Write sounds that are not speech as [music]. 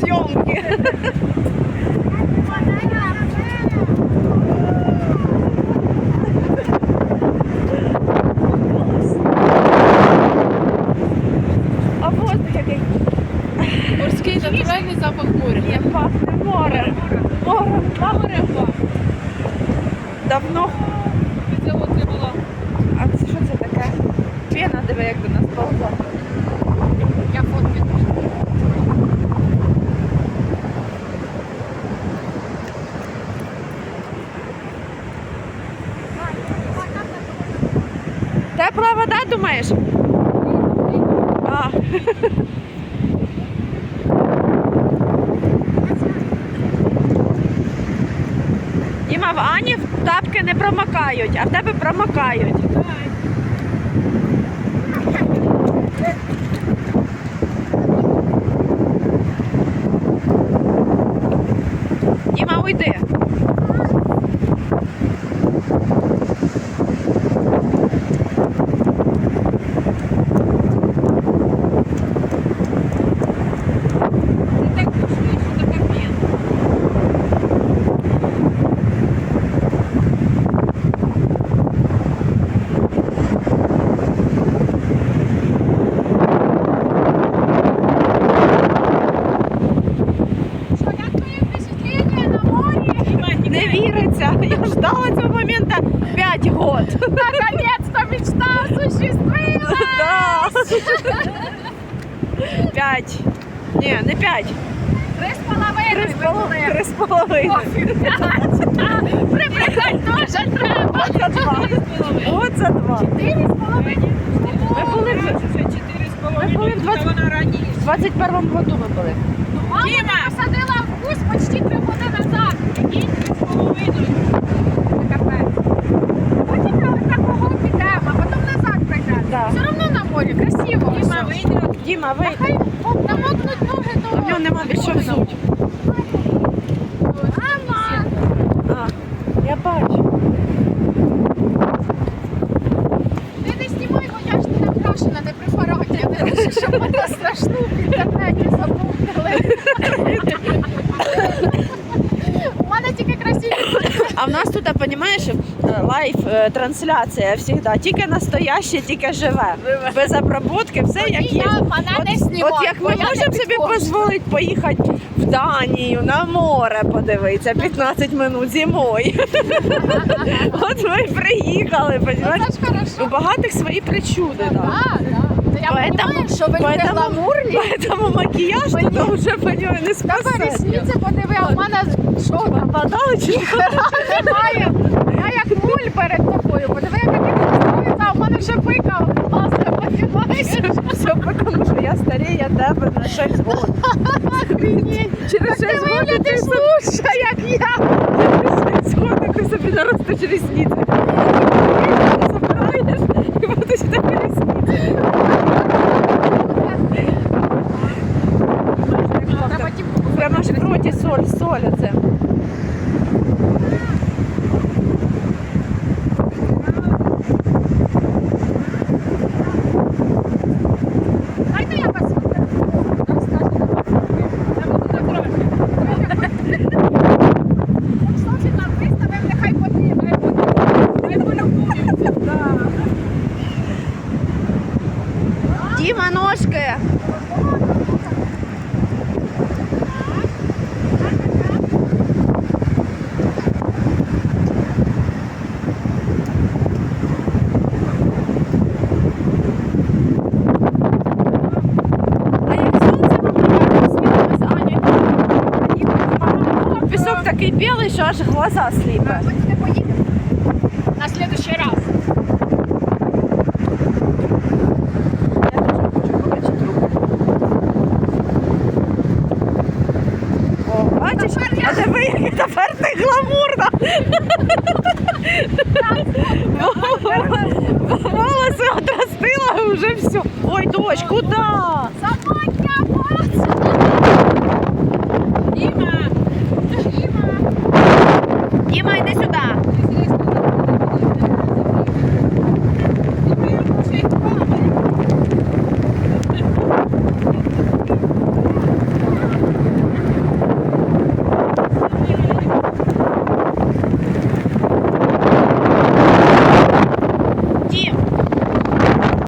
Съемка. А воздух який Морський натуральний запах моря. Ні, пахне морем. Морем пахне. Давно. Це от не була. А це що це таке? Пена, диви, як до нас повзла. Я фотки. Тепла вода, думаєш? А. Діма, в Ані тапки не промокають, а в тебе промокають. Діма, уйди. Ти так пішли, що така п'єна. Що, як твоє впечатлення на морі? Не віриться. Я ждала цього 5 год. Наконец-то мечта осуществилась! Да. П'ять. Ні, не п'ять. Три з половиною Три з ви половиною. Три з половиною. П'ять. Прибрехать теж треба. За два. За два. Чотири з половиною. Ми були в Чотири з були в 20 вона раніше. 21 году ми були. Мама посадила в кусь почти три роки назад. Прикинь, три з половиною. Це капець. Потім ми ось так кругом підемо, а потім назад прийдемо. Да. Все одно на морі, красиво. Діма, все. вийди. Діма, вийди. намокнуть ноги. А в нього нема більше взуть. Мама! А, я бачу. Ти не знімай, бо я ж не накрашена, не при параді. Я не хочу, щоб мене страшну в інтернеті. У мене тільки красиві. А в нас тут, розумієш, лайв е, трансляція завжди. Тільки настояще, тільки живе. Без обработки, все як є. Я мене не знімай, От як бо ми я не можемо собі підходжу. дозволити поїхати в Данію на море подивитися 15 минут зимою. [laughs] От ми і приїхали, Ну, розумієш? Це ж хорошо. У багатих свої причуди. Да. Так, так. Та я Поэтому- розумію, що ви поэтому- не гламурні. Поэтому макіяж Мені- тут вже по нього не Тебе спасе. ресниці подиви, а в мене що там? Попадали чи ні? [laughs] Немає. Я нуль перед тобою. Подиви, як мені становиться, а в мене вже пика власне, подивайся. Все, тому що я старію тебе на 6 років. Через Ти 6 років виглядиш лучше, як я. Сходнику собі наростиш ресниці. Забираєш і будеш тебе ресниці. Типу Прямо ж в роті соль, соль оце. такий білий, що аж глаза сліпе. Хочете поїдемо? На следующий раз. Я теж хочу побачити руку. О, бачиш? А диви, як тепер ти гламурна. Волоси отростила вже все. Ой, дощ, куди? Сама 吧